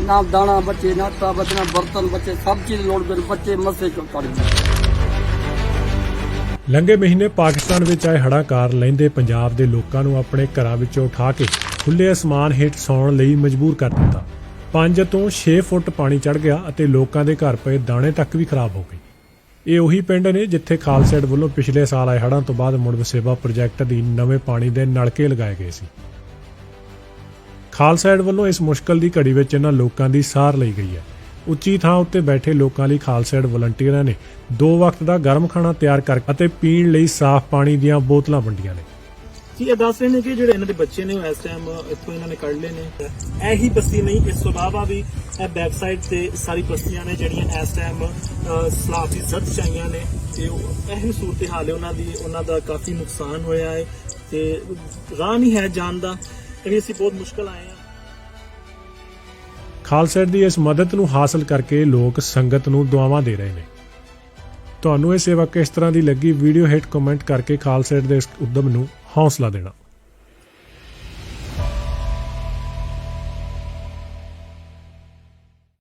ਨਾ ਦਾਣਾ ਬੱਚੇ ਨਾ ਤਾ ਬਚਣਾ, ਬਰਤਨ ਬੱਚੇ, ਸਭ ਚੀਜ਼ ਲੋੜ ਪੈ ਬੱਚੇ ਮਸੇ ਚੋਂ ਕਰ ਲੰਘੇ ਮਹੀਨੇ ਪਾਕਿਸਤਾਨ ਵਿੱਚ ਆਏ ਹੜ੍ਹਾਂ ਕਾਰਨ ਲਹਿੰਦੇ ਪੰਜਾਬ ਦੇ ਲੋਕਾਂ ਨੂੰ ਆਪਣੇ ਘਰਾਂ ਵਿੱਚੋਂ ਉਠਾ ਕੇ ਖੁੱਲੇ ਅਸਮਾਨ ਹੇਠ ਸੌਣ ਲਈ ਮਜਬੂਰ ਕਰ ਦਿੱਤਾ। 5 ਤੋਂ 6 ਫੁੱਟ ਪਾਣੀ ਚੜ ਗਿਆ ਅਤੇ ਲੋਕਾਂ ਦੇ ਘਰ ਪਏ ਦਾਣੇ ਤੱਕ ਵੀ ਖਰਾਬ ਹੋ ਗਏ। ਇਹ ਉਹੀ ਪਿੰਡ ਨੇ ਜਿੱਥੇ ਖਾਲਸੇਡ ਵੱਲੋਂ ਪਿਛਲੇ ਸਾਲ ਆਏ ਹੜ੍ਹਾਂ ਤੋਂ ਬਾਅਦ ਮੁੜ ਵਸੇਬਾ ਪ੍ਰੋਜੈਕਟ ਅਧੀਨ ਨਵੇਂ ਪਾਣੀ ਦੇ ਨਲਕੇ ਲਗਾਏ ਗਏ ਸੀ। ਖਾਲਸੈਟ ਵੱਲੋਂ ਇਸ ਮੁਸ਼ਕਲ ਦੀ ਘੜੀ ਵਿੱਚ ਇਹਨਾਂ ਲੋਕਾਂ ਦੀ ਸਾਰ ਲਈ ਗਈ ਹੈ। ਉੱਚੀ ਥਾਂ ਉੱਤੇ ਬੈਠੇ ਲੋਕਾਂ ਲਈ ਖਾਲਸੈਟ ਵਲੰਟੀਅਰਾਂ ਨੇ ਦੋ ਵਕਤ ਦਾ ਗਰਮ ਖਾਣਾ ਤਿਆਰ ਕਰ ਅਤੇ ਪੀਣ ਲਈ ਸਾਫ਼ ਪਾਣੀ ਦੀਆਂ ਬੋਤਲਾਂ ਵੰਡੀਆਂ ਨੇ। ਜੀ, ਇਹ ਦੱਸ ਰਹੇ ਨੇ ਕਿ ਜਿਹੜੇ ਇਹਨਾਂ ਦੇ ਬੱਚੇ ਨੇ ਉਹ ਇਸ ਟਾਈਮ ਇੱਥੋਂ ਇਹਨਾਂ ਨੇ ਕੱਢ ਲਏ ਨੇ। ਇਹ ਬਸਤੀ ਨਹੀਂ, ਇਸ ਤੋਂ ਇਲਾਵਾ ਵੀ ਇਹ ਬੈਕ ਤੇ ਸਾਰੀ ਬਸਤੀਆਂ ਨੇ ਜਿਹੜੀਆਂ ਇਸ ਟਾਈਮ ਸਲਾਬ ਦੀ ਜ਼ਦ ਚਾਈਆਂ ਨੇ ਤੇ ਉਹ ਇਹੀ ਸੂਰਤ ਹਾਲ ਹੈ ਉਹਨਾਂ ਦੀ, ਉਹਨਾਂ ਦਾ ਕਾਫੀ ਨੁਕਸਾਨ ਹੋਇਆ ਹੈ ਤੇ ਰਾਹ ਨਹੀਂ ਹੈ ਜਾਣ ਦਾ। ਇਹ ਅਸੀਂ ਬਹੁਤ ਮੁਸ਼ਕਲ ਆਏ ਹਾਂ। ਖਾਲਸੈਟ ਦੀ ਇਸ ਮਦਦ ਨੂੰ ਹਾਸਲ ਕਰਕੇ ਲੋਕ ਸੰਗਤ ਨੂੰ ਦੁਆਵਾਂ ਦੇ ਰਹੇ ਨੇ। ਤੁਹਾਨੂੰ ਇਹ ਸੇਵਾ ਕਿਸ ਤਰ੍ਹਾਂ ਦੀ ਲੱਗੀ, ਵੀਡੀਓ ਹੇਠ ਕਮੈਂਟ ਕਰਕੇ ਖਾਲਸੈਟ ਦੇ ਇਸ ਉਦਮ ਨੂੰ ਹੌਸਲਾ ਦੇਣਾ।